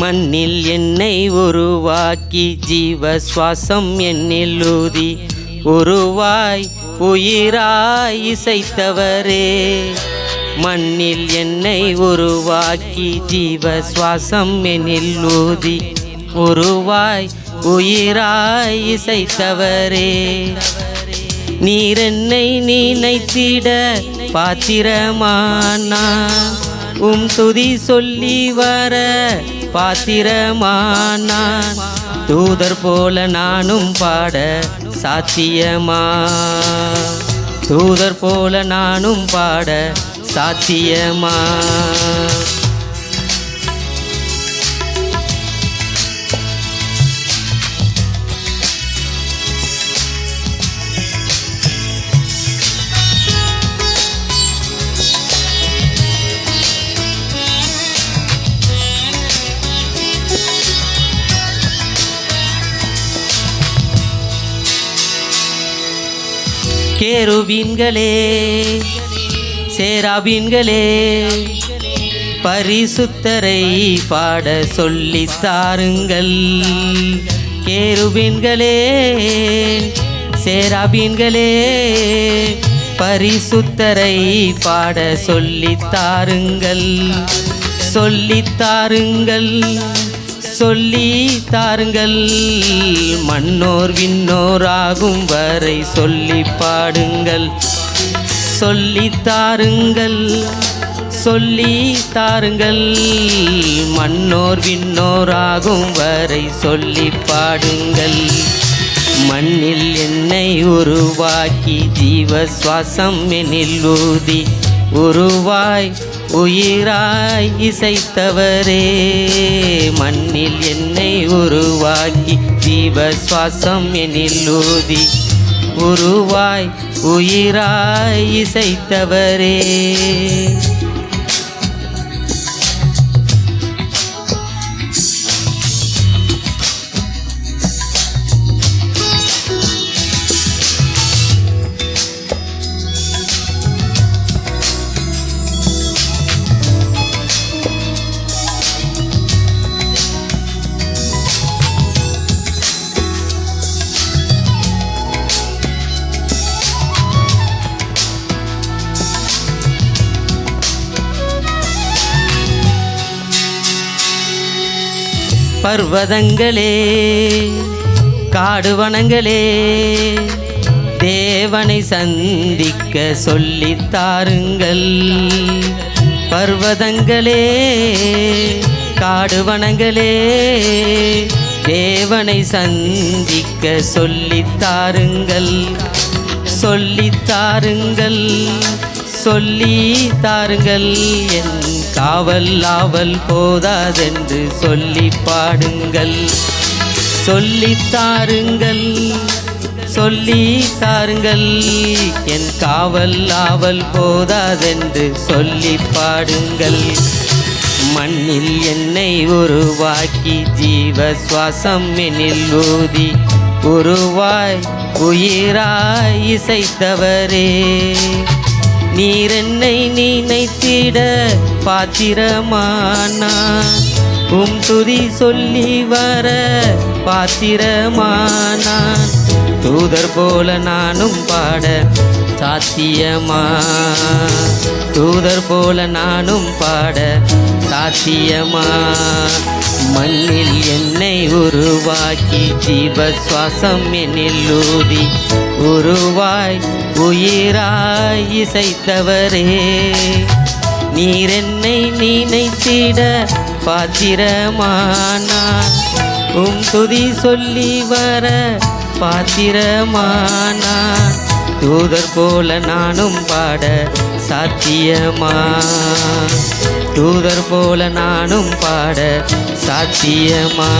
மண்ணில் என்னை உருவாக்கி ஜீவ சுவாசம் என்னில் ஊதி உருவாய் உயிராய் இசைத்தவரே. மண்ணில் என்னை உருவாக்கி ஜீவ சுவாசம் என்னில் ஊதி உருவாய் உயிராய் இசைத்தவரே. நீரென்னை என்னை நினைத்திட பாத்திரமானான் உம் துதி சொல்லி வர பாத்திரமானான். தூதர் போல நானும் பாட சாத்தியமா? தூதர் போல நானும் பாட சாத்தியமா? கேருபீன்களே சேராபீன்களே பரிசுத்தரை பாட சொல்லி தாருங்கள். கேருபீன்களே சேராபீன்களே பரிசுத்தரை பாட சொல்லித் தாருங்கள். சொல்லி தாருங்கள். சொல்லி தாருங்கள். மன்னோர் விண்ணோராகும் வரை சொல்லி பாடுங்கள். சொல்லி தாருங்கள். சொல்லி தாருங்கள். மன்னோர் விண்ணோராகும் வரை சொல்லி பாடுங்கள். மண்ணில் என்னை உருவாக்கி ஜீவ சுவாசம் எனில் ஊதி உருவாய் உயிராய் இசைத்தவரே மண்ணில் என்னை உருவாக்கி ஜீவ சுவாசம் எனில் ஊதி. உருவாய் உயிராய் இசைத்தவரே. பர்வதங்களே காடுவனங்களே தேவனை சந்திக்க சொல்லித் தாருங்கள். பர்வதங்களே காடுவனங்களே தேவனை சந்திக்க சொல்லித் தாருங்கள். சொல்லித் தாருங்கள். சொல்லி தாருங்கள். என் காவல் ஆவல் போதாதென்று சொல்லி பாடுங்கள். சொல்லி தாருங்கள். சொல்லி தாருங்கள். என் காவல் ஆவல் போதாதென்று சொல்லி பாடுங்கள். மண்ணில் என்னை உருவாக்கி ஜீவ சுவாசம் எனில் ஊதி உருவாய் உயிராய் இசைத்தவரே. நீர் என்னை நினைத்திட பாத்திரமானா? உம் துதி சொல்லி வர பாத்திரமானான் தூதர் போல நானும் பாட சாத்தியமா? தூதர் போல நானும் பாட சாத்தியமா? மண்ணில் என்னை உருவாக்கி ஜீவ சுவாசம் என்னில் ஊதி உருவாய் உயிராய் இசைத்தவரே நீர் என்னை நினைத்திட பாத்திரமானார். உம் துதி சொல்லி வர பாத்திரமானார். தூதர் போல நானும் பாட சாத்தியமா தூதர் போல நானும் பாட சாத்தியமா